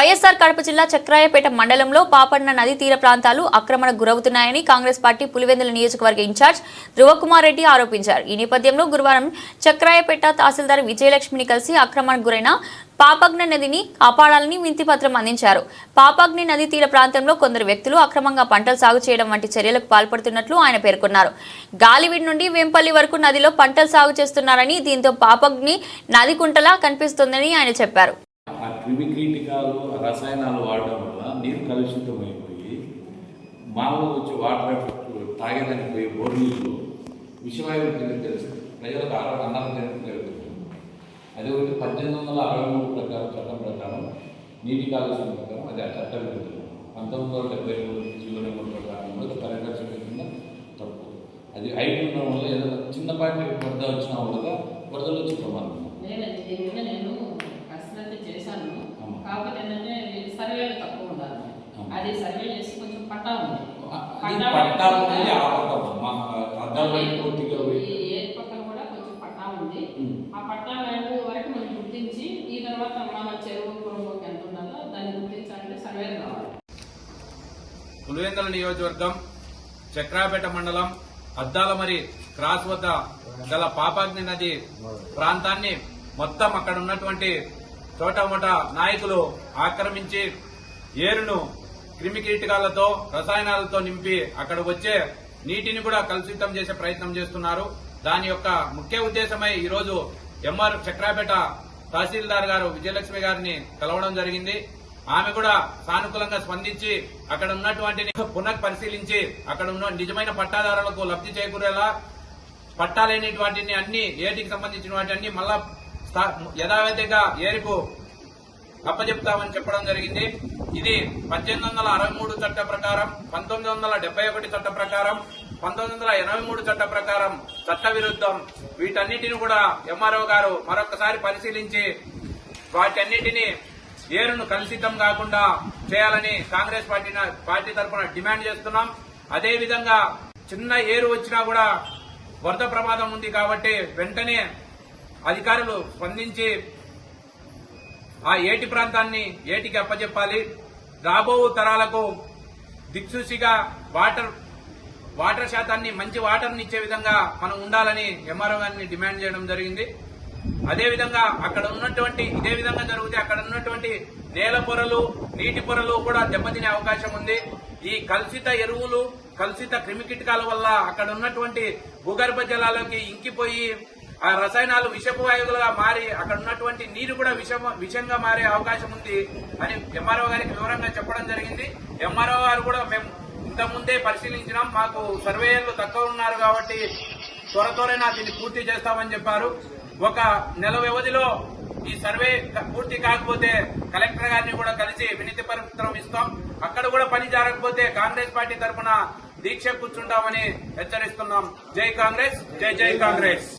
వైఎస్ఆర్ కడప జిల్లా చక్రాయపేట మండలంలో పాపన్న నది తీర ప్రాంతాలు ఆక్రమణకు గురవుతున్నాయని కాంగ్రెస్ పార్టీ పులివెందుల నియోజకవర్గ ఇన్ఛార్జ్ ధ్రువకుమార్ రెడ్డి ఆరోపించారు. ఈ నేపథ్యంలో గురువారం చక్రాయపేట తహసీల్దార్ విజయలక్ష్మిని కలిసి ఆక్రమణకు గురైన పాపగ్న నదిని కాపాడాలని వింతిపత్రం అందించారు. పాపగ్ని నది తీర ప్రాంతంలో కొందరు వ్యక్తులు అక్రమంగా పంటలు సాగు చేయడం వంటి చర్యలకు పాల్పడుతున్నట్లు ఆయన పేర్కొన్నారు. గాలివిడి నుండి వేంపల్లి వరకు నదిలో పంటలు సాగు చేస్తున్నారని దీంతో పాపగ్ని నది కుంటలా కనిపిస్తోందని ఆయన చెప్పారు. ఆ క్రిమి కీటకాలు రసాయనాలు వాడడం వల్ల నీరు కలుషితమైపోయి మామూలు వచ్చే వాటర్ ఎఫెక్ట్ తాగేదానికి పోయే బోర్ నీళ్ళు విషవాయువు కింద తెలుస్తుంది. ప్రజలకు ఆరోగ్య అనారోగ్యం జరుగుతుంది. అదే ఒకటి పద్దెనిమిది వందల అరవై మూడు ప్రకారం చట్టం ప్రకారం నీటి కాలుష్యం ప్రకారం అది ఆ చట్టం పెడుతుంది పంతొమ్మిది వందల డెబ్బై మూడు జీవన ప్రకారం పరిరక్షణ కింద తప్పు. అది ఐదు ఉండడం వల్ల ఏదైనా చిన్నపాటి వరద వచ్చినా కూడా వరదలు వచ్చి ప్రమాదం ఉంది. లేదండి దీని మీద నేను పరిశీలన చేశాను అవును. కాకపోతే ఏంటంటే ఇది సర్వేలు తక్కువ ఉండాలి అవును. అది సర్వే చేసి కొంచెం పట్టా ఉంది అది పట్టాలు ఉంది ఆ పక్క మా అద్దాల వైపు పూర్తిగా ఈ పోయి ఏ పక్కన కూడా కొంచెం పట్టా ఉంది ఉమ్. ఆ పట్టా ల్యాండ్ వరకు మనం గుర్తించి ఈ తర్వాత మన చెరువు పొరుగుకి ఎంత ఉండాలో దాన్ని గుర్తించాలంటే సర్వేలు కావాలి. పులివెందుల నియోజకవర్గం చక్రాపేట మండలం అద్దాలమరి క్రాస్ వద్ద గల పాపాగ్ని నది ప్రాంతాన్ని మొత్తం అక్కడ ఉన్నటువంటి చోటమోట నాయకులు ఆక్రమించి ఏరును క్రిమి కీటకాలతో రసాయనాలతో నింపి అక్కడ వచ్చే నీటిని కూడా కలుషితం చేసే ప్రయత్నం చేస్తున్నారు. దాని యొక్క ముఖ్య ఉద్దేశమై ఈరోజు ఎంఆర్ చక్రాపేట తహసీల్దార్ గారు విజయలక్ష్మి గారిని కలవడం జరిగింది. ఆమె కూడా సానుకూలంగా స్పందించి అక్కడ ఉన్నటువంటి పునః పరిశీలించి అక్కడ ఉన్న నిజమైన పట్టాదారులకు లబ్ధి చేకూరేలా పట్టాలేని వాటిని అన్ని ఏటికి సంబంధించిన వాటి అన్ని మళ్ళా యథావిధిగా ఏరుకు అప్పచెప్తామని చెప్పడం జరిగింది. ఇది పద్దెనిమిది వందల అరవై మూడు చట్ట ప్రకారం పంతొమ్మిది వందల డెబ్బై ఒకటి చట్ట ప్రకారం పంతొమ్మిది వందల ఎనభై మూడు చట్ట ప్రకారం చట్ట విరుద్ధం. వీటన్నిటిని కూడా ఎంఆర్ఓ గారు మరొకసారి పరిశీలించి వాటన్నిటిని ఏరును కలుషితం కాకుండా చేయాలని కాంగ్రెస్ పార్టీ పార్టీ తరఫున డిమాండ్ చేస్తున్నాం. అదే విధంగా చిన్న ఏరు వచ్చినా కూడా వరద ప్రమాదం ఉంది కాబట్టి వెంటనే అధికారులు స్పందించి ఆ ఏటి ప్రాంతాన్ని ఏటికి అప్పచెప్పాలి రాబో తరాలకు దిక్సూచిగా వాటర్ వాటర్ శాతాన్ని మంచి వాటర్ని ఇచ్చే విధంగా మనం ఉండాలని ఎంఆర్ఓ గారిని డిమాండ్ చేయడం జరిగింది. అదేవిధంగా అక్కడ ఉన్నటువంటి ఇదే విధంగా జరిగితే అక్కడ ఉన్నటువంటి నేల పొరలు నీటి పొరలు కూడా దెబ్బతినే అవకాశం ఉంది. ఈ కలుషిత ఎరువులు కలుషిత క్రిమికీటకాల వల్ల అక్కడ ఉన్నటువంటి భూగర్భ జలాలకి ఇంకిపోయి ఆ రసాయనాలు విషపు వాయువులుగా మారి అక్కడ ఉన్నటువంటి నీరు కూడా విషమ విషంగా మారే అవకాశం ఉంది అని ఎంఆర్ఓ గారికి వివరంగా చెప్పడం జరిగింది. ఎంఆర్ఓ గారు కూడా మేము ఇంతకుముందే పరిశీలించినాం. మాకు సర్వేయర్లు తక్కువ ఉన్నారు కాబట్టి త్వర త్వరగా దీన్ని పూర్తి చేస్తామని చెప్పారు. ఒక నెల వ్యవధిలో ఈ సర్వే పూర్తి కాకపోతే కలెక్టర్ గారిని కూడా కలిసి వినతి పత్రం ఇస్తాం. అక్కడ కూడా పని జరగకపోతే కాంగ్రెస్ పార్టీ తరఫున దీక్ష కూర్చుంటామని హెచ్చరిస్తున్నాం. జై కాంగ్రెస్ జై జై కాంగ్రెస్.